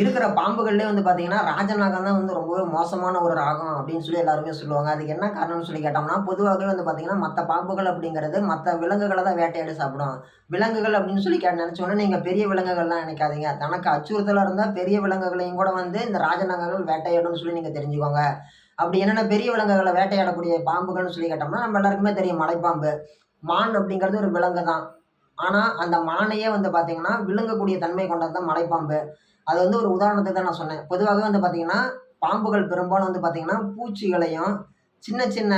இருக்கிற பாம்புகள்லேயே வந்து பார்த்தீங்கன்னா ராஜநாகம் தான் வந்து ரொம்பவே மோசமான ஒரு ராகம் அப்படின்னு சொல்லி எல்லாருமே சொல்லுவாங்க. அதுக்கு என்ன காரணம்னு சொல்லி கேட்டோம்னா பொதுவாகவே வந்து பார்த்தீங்கன்னா மற்ற பாம்புகள் அப்படிங்கிறது மற்ற விலங்குகளை தான் வேட்டையாடி சாப்பிடும். விலங்குகள் அப்படின்னு சொல்லி கேட்டு நினச்சோன்னே நீங்கள் பெரிய விலங்குகள்லாம் நினைக்காதீங்க. தனக்கு அச்சுறுத்தலாக இருந்தால் பெரிய விலங்குகளையும் கூட வந்து இந்த ராஜநாகங்கள் வேட்டையாடும்னு சொல்லி நீங்கள் தெரிஞ்சுக்கோங்க. அப்படி என்னென்ன பெரிய விலங்குகளை வேட்டையாடக்கூடிய பாம்புகள்னு சொல்லி கேட்டோம்னா நம்ம எல்லாருக்குமே தெரியும் மலைப்பாம்பு. மான் அப்படிங்கிறது ஒரு விலங்கு தான் ஆனால் அந்த மானையே வந்து பார்த்தீங்கன்னா விழுங்கக்கூடிய தன்மை கொண்டது தான் மலைப்பாம்பு. அது வந்து ஒரு உதாரணத்துக்கு தான் நான் சொன்னேன். பொதுவாகவே வந்து பார்த்தீங்கன்னா பாம்புகள் பெரும்பாலும் வந்து பார்த்தீங்கன்னா பூச்சிகளையும் சின்ன சின்ன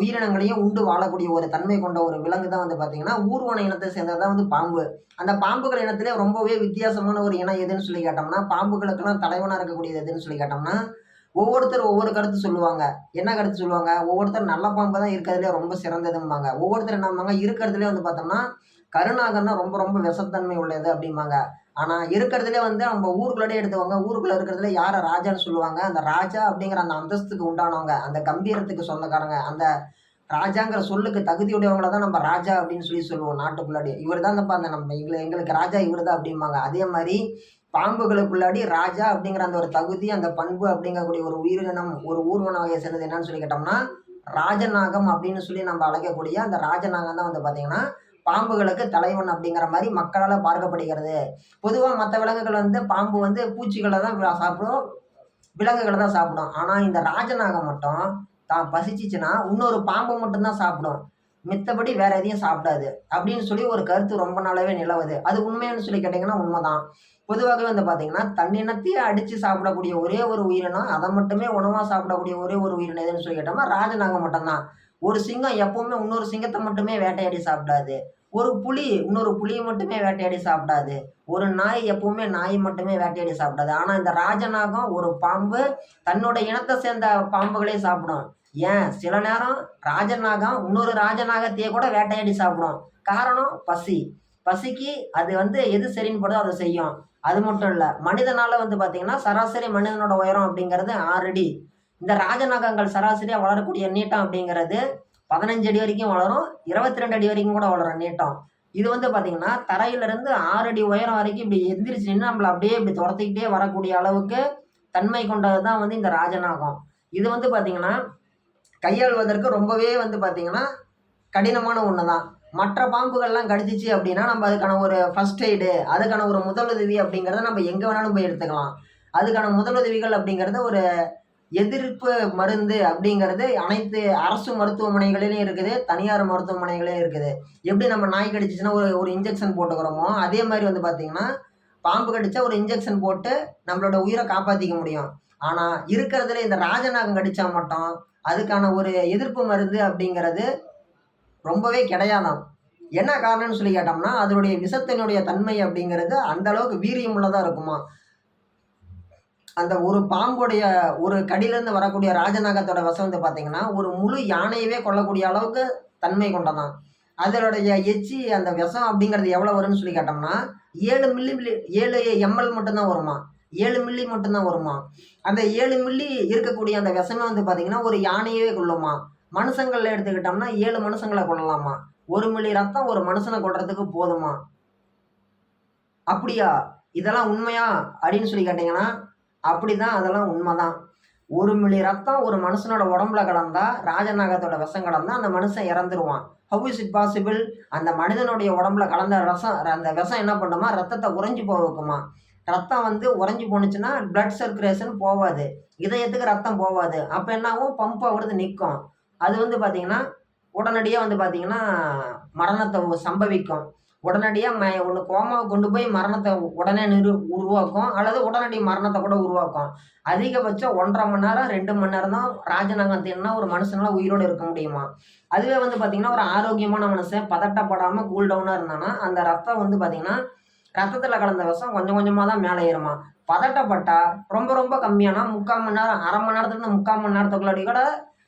உயிரினங்களையும் உண்டு வாழக்கூடிய ஒரு தன்மை கொண்ட ஒரு விலங்கு தான் வந்து பார்த்தீங்கன்னா ஊர்வன இனத்தை சேர்ந்தது தான் வந்து பாம்பு. அந்த பாம்புகள் இனத்திலே ரொம்பவே வித்தியாசமான ஒரு இனம் எதுன்னு சொல்லி கேட்டோம்னா பாம்புகளுக்கெல்லாம் தலைவனாக இருக்கக்கூடியது எதுன்னு சொல்லி கேட்டோம்னா ஒவ்வொருத்தர் ஒவ்வொரு கருத்து சொல்லுவாங்க. என்ன கருத்து சொல்லுவாங்க? ஒவ்வொருத்தர் நல்ல பாம்பு தான் இருக்கிறதுலே ரொம்ப சிறந்ததும்பாங்க. ஒவ்வொருத்தர் என்னம்பாங்க இருக்கிறதுலே வந்து பார்த்தோம்னா கருநாகம் ரொம்ப ரொம்ப விஷத்தன்மை உள்ளது அப்படிம்பாங்க. ஆனால் இருக்கிறதுலே வந்து நம்ம ஊருக்குள்ளே எடுத்துவாங்க ஊருக்குள்ளே இருக்கிறதுல யாரை ராஜான்னு சொல்லுவாங்க? அந்த ராஜா அப்படிங்கிற அந்த அந்தஸ்துக்கு உண்டானவங்க அந்த கம்பீரத்துக்கு சொந்தக்காரங்க அந்த ராஜாங்கிற சொல்லுக்கு தகுதியுடையவங்கள தான் நம்ம ராஜா அப்படின்னு சொல்லி சொல்லுவோம் நாட்டுக்குள்ளாடி இவர் தான் அந்த நம்ம எங்களை எங்களுக்கு ராஜா இவர் தான் அப்படிம்பாங்க. அதே மாதிரி பாம்புகளுக்குள்ளாடி ராஜா அப்படிங்கிற அந்த ஒரு தகுதி அந்த பண்பு அப்படிங்கக்கூடிய ஒரு உயிரினம் ஒரு ஊர்வன வகையை சேர்ந்தது என்னன்னு சொல்லி கேட்டோம்னா ராஜநாகம் அப்படின்னு சொல்லி நம்ம அழைக்கக்கூடிய அந்த ராஜநாகம் தான் வந்து பார்த்தீங்கன்னா பாம்புகளுக்கு தலைவன் அப்படிங்கிற மாதிரி மக்களால் பார்க்கப்படுகிறது. பொதுவாக மற்ற விலங்குகள் வந்து பாம்பு வந்து பூச்சிகளை தான் சாப்பிடும் விலங்குகளை தான் சாப்பிடும். ஆனால் இந்த ராஜநாகம் மட்டும் தான் பசிச்சிச்சுன்னா இன்னொரு பாம்பை மட்டும்தான் சாப்பிடும். மித்தபடி வேற எதையும் சாப்பிடாது. அப்படின்னு சொல்லி ஒரு கருத்து ரொம்ப நாளாவே நிலவுது. அது உண்மைன்னு சொல்லி கேட்டிங்கன்னா உண்மைதான். பொதுவாகவே வந்து பார்த்தீங்கன்னா தன்னினத்தையே அடித்து சாப்பிடக்கூடிய ஒரே ஒரு உயிரினம் அதை மட்டுமே உணவாக சாப்பிடக்கூடிய ஒரே ஒரு உயிரினம் எதுன்னு சொல்லி கேட்டோம்னா ராஜநாகம் மட்டும்தான். ஒரு சிங்கம் எப்பவுமே இன்னொரு சிங்கத்தை மட்டுமே வேட்டையாடி சாப்பிடாது. ஒரு புலி இன்னொரு புலியை மட்டுமே வேட்டையாடி சாப்பிடாது. ஒரு நாய் எப்பவுமே நாய் மட்டுமே வேட்டையாடி சாப்பிடாது. ஆனால் இந்த ராஜநாகம் ஒரு பாம்பு தன்னோட இனத்தை சேர்ந்த பாம்புகளே சாப்பிடும். ஏன்? சில நேரம் ராஜநாகம் இன்னொரு ராஜநாகத்தையே கூட வேட்டையாடி சாப்பிடும். காரணம் பசி. பசிக்கு அது வந்து எது சரின்னு படுதோ அதை செய்யும். அது மட்டும் இல்லை மனிதனால வந்து பார்த்தீங்கன்னா சராசரி மனிதனோட உயரம் அப்படிங்கிறது ஆறு அடி. இந்த ராஜநாகங்கள் சராசரியாக வளரக்கூடிய நீட்டம் அப்படிங்கிறது பதினஞ்சு அடி வரைக்கும் வளரும் இருபத்தி ரெண்டு அடி வரைக்கும் கூட வளரும் நீட்டம். இது வந்து பார்த்தீங்கன்னா தரையிலிருந்து ஆறு அடி உயரம் வரைக்கும் இப்படி எந்திரிச்சு நின்று நம்மளை அப்படியே இப்படி துரத்திக்கிட்டே வரக்கூடிய அளவுக்கு தன்மை கொண்டது தான் வந்து இந்த ராஜநாகம் இது வந்து பார்த்தீங்கன்னா கையாள்வதற்கு ரொம்பவே வந்து பார்த்தீங்கன்னா கடினமான ஒன்று தான் மற்ற பாம்புகள்லாம் கடிச்சிச்சு அப்படின்னா நம்ம அதுக்கான ஒரு ஃபர்ஸ்ட் எய்டு அதுக்கான ஒரு முதலுதவி அப்படிங்கிறத நம்ம எங்கே வேணாலும் போய் எடுத்துக்கலாம். அதுக்கான முதலுதவிகள் அப்படிங்கிறது ஒரு எதிர்ப்பு மருந்து அப்படிங்கிறது அனைத்து அரசு மருத்துவமனைகளிலும் இருக்குது தனியார் மருத்துவமனைகளிலும் இருக்குது. எப்படி நம்ம நாய் கடிச்சிச்சுன்னா ஒரு ஒரு இன்ஜெக்ஷன் போட்டுக்கிறோமோ அதே மாதிரி வந்து பார்த்தீங்கன்னா பாம்பு கடிச்சா ஒரு இன்ஜெக்ஷன் போட்டு நம்மளோட உயிரை காப்பாற்றிக்க முடியும். ஆனால் இருக்கிறதுல இந்த ராஜநாகம் கடிச்சா மட்டும் அதுக்கான ஒரு எதிர்ப்பு மருந்து அப்படிங்கிறது ரொம்பவே கிடையாதாம். என்ன காரணம்னு சொல்லி கேட்டோம்னா அதனுடைய விஷத்தினுடைய தன்மை அப்படிங்கிறது அந்த அளவுக்கு வீரியம் உள்ளதாக இருக்குமா? அந்த ஒரு பாம்புடைய ஒரு கடியிலேருந்து வரக்கூடிய ராஜநாகத்தோட விஷம் வந்து பார்த்தீங்கன்னா ஒரு முழு யானையவே கொல்லக்கூடிய அளவுக்கு தன்மை கொண்டதான் அதனுடைய எச்சி அந்த விஷம் அப்படிங்கிறது எவ்வளோ வரும்னு சொல்லி கேட்டோம்னா ஏழு மில்லி மில்லி ஏழு எம்எல் மட்டும்தான் வருமா? ஏழு மில்லி மட்டும்தான் வருமா? அந்த ஏழு மில்லி இருக்கக்கூடிய அந்த விஷமே வந்து பார்த்தீங்கன்னா ஒரு யானையவே கொள்ளுமா மனுஷங்களில் எடுத்துக்கிட்டோம்னா ஏழு மனுஷங்களை கொள்ளலாமா ஒரு மில்லி ரத்தம் ஒரு மனுஷனை கொள்றதுக்கு போதுமா? அப்படியா? இதெல்லாம் உண்மையா? அப்படின்னு சொல்லி கேட்டிங்கன்னா அப்படிதான் அதெல்லாம் உண்மைதான். ஒரு மில்லி ரத்தம் ஒரு மனுஷனோட உடம்புல கடந்தா ராஜநாகத்தோட விஷம் கடந்தா அந்த மனுஷன் இறந்துருவான். ஹவு இஸ் இட் பாசிபிள் அந்த மனிதனுடைய உடம்புல கலந்த ரசம் அந்த விஷம் என்ன பண்ணுமா? ரத்தத்தை உறைஞ்சி போக வைக்குமா ரத்தம் வந்து உறைஞ்சி போணுச்சுன்னா பிளட் சர்க்குலேஷன் போகாது இதயத்துக்கு ரத்தம் போகாது அப்போ என்னாகும்? பம்ப் ஆகிறது நிற்கும். அது வந்து பார்த்தீங்கன்னா உடனடியாக வந்து பார்த்தீங்கன்னா மரணத்தை சம்பவிக்கும். உடனடியாக ம ஒன்று கோமாவை கொண்டு போய் மரணத்தை உடனே நிறு உருவாக்கும். அல்லது உடனடி மரணத்தை கூட உருவாக்கும். அதிகபட்சம் ஒன்றரை மணி நேரம் ரெண்டு மணி நேரம் தான் ராஜநாகம் தின்னா ஒரு மனுஷனால் உயிரோடு இருக்க முடியுமா? அதுவே வந்து பார்த்திங்கன்னா ஒரு ஆரோக்கியமான மனுஷன் பதட்டப்படாமல் கூல் டவுனாக இருந்தானா அந்த ரத்தம் வந்து பார்த்திங்கன்னா ரத்தத்தில் கலந்த விஷம் கொஞ்சம் கொஞ்சமாக தான் மேலே ஏறுமா. பதட்டப்பட்டா ரொம்ப ரொம்ப கம்மியானா முக்கால் மணி நேரம் அரை மணி நேரத்துலேருந்து முக்கால் மணி நேரத்துக்குள்ளாடி கூட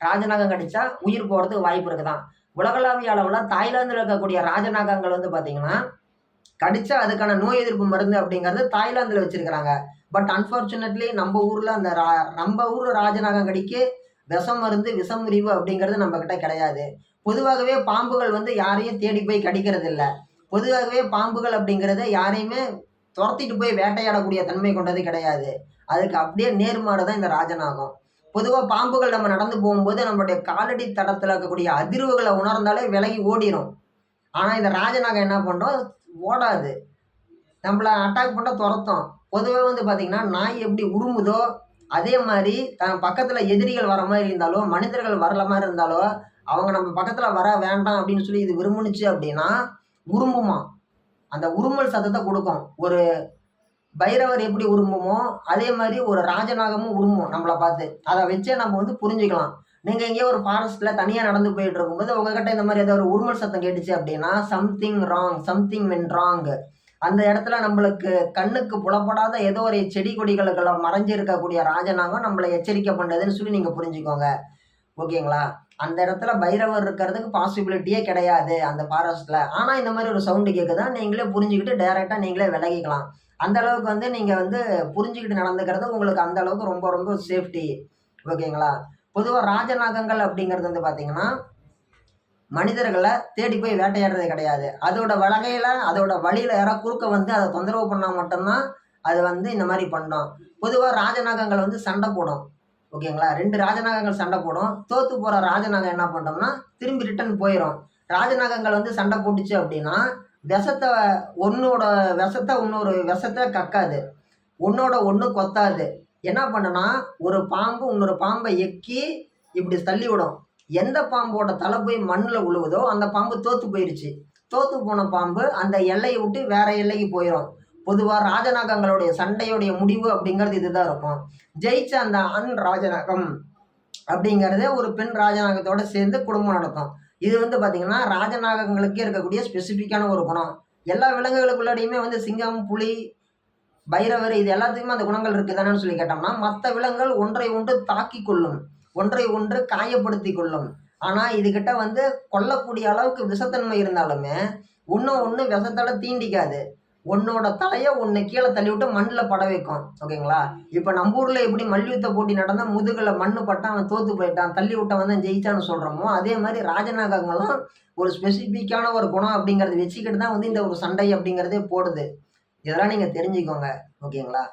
ராஜநாகம் கடிச்சா உயிர் போகிறதுக்கு வாய்ப்பு இருக்குதான் உலகளாவிய அளவில் தாய்லாந்தில் இருக்கக்கூடிய ராஜநாகங்கள் வந்து பார்த்தீங்கன்னா கடிச்சா அதுக்கான நோய் எதிர்ப்பு மருந்து அப்படிங்கிறது தாய்லாந்தில் வச்சிருக்கிறாங்க. பட் அன்ஃபார்ச்சுனேட்லி நம்ம ஊரில் அந்த ரா நம்ம ஊர் ராஜநாகம் கடிக்கு விஷம் மருந்து விஷம் முறிவு அப்படிங்கிறது நம்மக்கிட்ட கிடையாது. பொதுவாகவே பாம்புகள் வந்து யாரையும் தேடி போய் கடிக்கிறது இல்லை பொதுவாகவே பாம்புகள் அப்படிங்கிறத யாரையுமே துரத்திட்டு போய் வேட்டையாடக்கூடிய தன்மை கொண்டது கிடையாது. அதுக்கு அப்படியே நேர்மாறு தான் இந்த ராஜநாகம் பொதுவாக பாம்புகள் நம்ம நடந்து போகும்போது நம்மளுடைய காலடி தடத்தில் இருக்கக்கூடிய அதிர்வுகளை உணர்ந்தாலே விலகி ஓடிரும். ஆனால் இந்த ராஜநாகம் என்ன பண்ணுறோம் ஓடாது. நம்மளை அட்டாக் பண்ண துரத்தும். பொதுவாக வந்து பார்த்திங்கன்னா நாய் எப்படி உருமுதோ அதே மாதிரி தன் பக்கத்தில் எதிரிகள் வர மாதிரி இருந்தாலோ மனிதர்கள் வரல மாதிரி இருந்தாலோ அவங்க நம்ம பக்கத்தில் வர வேண்டாம் அப்படின்னு சொல்லி இது விரும்புனுச்சு அப்படின்னா உரும்புமா? அந்த உருமல் சத்தத்தை கொடுக்கும். ஒரு பைரவர் எப்படி உரும்புமோ அதே மாதிரி ஒரு ராஜநாகமும் உருமும் நம்மளை பார்த்து. அதை வச்சே நம்ம வந்து புரிஞ்சுக்கலாம். நீங்கள் எங்கேயோ ஒரு ஃபாரஸ்ட்டில் தனியாக நடந்து போயிட்டு இருக்கும்போது உங்ககிட்ட இந்த மாதிரி ஏதாவது ஒரு உருமல் சத்தம் கேட்டுச்சு அப்படின்னா something wrong something when wrong அந்த இடத்துல நம்மளுக்கு கண்ணுக்கு புலப்படாத ஏதோ ஒரு செடி கொடிகளுக்குள்ள மறைஞ்சு இருக்கக்கூடிய ராஜநாகம் நம்மளை எச்சரிக்கை பண்ணுறதுன்னு சொல்லி நீங்கள் புரிஞ்சுக்கோங்க. ஓகேங்களா? அந்த இடத்துல பைரவர் இருக்கிறதுக்கு பாசிபிலிட்டியே கிடையாது அந்த ஃபாரஸ்ட்டில் ஆனால் இந்த மாதிரி ஒரு சவுண்டு கேட்குதான் நீங்களே புரிஞ்சுக்கிட்டு டைரெக்டாக நீங்களே விலகிக்கலாம். அந்த அளவுக்கு வந்து நீங்கள் வந்து புரிஞ்சுக்கிட்டு நடந்துக்கிறது உங்களுக்கு அந்த அளவுக்கு ரொம்ப ரொம்ப சேஃப்டி ஓகேங்களா? பொதுவாக ராஜநாகங்கள் அப்படிங்கிறது வந்து பார்த்தீங்கன்னா மனிதர்களை தேடி போய் வேட்டையாடுறது கிடையாது. அதோட வலகையில் அதோட வழியில் யாராவது குறுக்க வந்து அதை தொந்தரவு பண்ணால் மட்டும்தான் அது வந்து இந்த மாதிரி பண்ணோம். பொதுவாக ராஜநாகங்கள் வந்து சண்டை போடும். ஓகேங்களா? ரெண்டு ராஜநாகங்கள் சண்டை போடும். தோத்து போகிற ராஜநாகம் என்ன பண்ணோம்னா திரும்பி ரிட்டர்ன் போயிடும் ராஜநாகங்கள் வந்து சண்டை போட்டுச்சு அப்படின்னா விஷத்தை ஒன்னோட விஷத்தை இன்னொரு விஷத்தை கக்காது. ஒன்னோட ஒன்று கொத்தாது. என்ன பண்ணுனா ஒரு பாம்பு இன்னொரு பாம்பை எக்கி இப்படி தள்ளி விடும். எந்த பாம்போட தலை போய் மண்ணில் உழுவுதோ அந்த பாம்பு தோத்து போயிடுச்சு தோத்து போன பாம்பு அந்த எல்லையை விட்டு வேற எல்லைக்கு போயிடும் பொதுவாக ராஜநாகங்களுடைய சண்டையுடைய முடிவு அப்படிங்கிறது இதுதான் இருக்கும். ஜெயிச்ச அந்த ஆண் ராஜநாகம் அப்படிங்கிறத ஒரு பெண் ராஜநாகத்தோட சேர்ந்து குடும்பம் நடத்தும். இது வந்து பார்த்திங்கன்னா ராஜநாகங்களுக்கே இருக்கக்கூடிய ஸ்பெசிஃபிக்கான ஒரு குணம். எல்லா விலங்குகளுக்குள்ளாடியுமே வந்து சிங்கம் புலி பைரவர் இது எல்லாத்துக்குமே அந்த குணங்கள் இருக்குதானு சொல்லி கேட்டோம்னா மற்ற விலங்குகள் ஒன்றை ஒன்று தாக்கி கொள்ளும். ஒன்றை ஒன்று காயப்படுத்தி கொள்ளும். ஆனால் இதுகிட்ட வந்து கொல்லக்கூடிய அளவுக்கு விஷத்தன்மை இருந்தாலுமே ஒன்று ஒன்று விஷத்தோட தீண்டிக்காது. உன்னோட தலையை உன்னை கீழே தள்ளி விட்டு மண்ணில் பட வைக்கும் ஓகேங்களா? இப்போ நம்ம ஊரில் எப்படி மல்யுத்த போட்டி நடந்தால் முதுகில் மண்ணு பட்டான் அவன் தோத்து போயிட்டான் தள்ளி விட்டான் வந்து ஜெயிச்சான்னு சொல்கிறோமோ அதே மாதிரி ராஜநாகங்களும் ஒரு ஸ்பெசிஃபிக்கான ஒரு குணம் அப்படிங்கிறத வச்சுக்கிட்டு தான் வந்து இந்த ஒரு சண்டை அப்படிங்கிறதே போடுது. இதெல்லாம் நீங்கள் தெரிஞ்சுக்கோங்க ஓகேங்களா?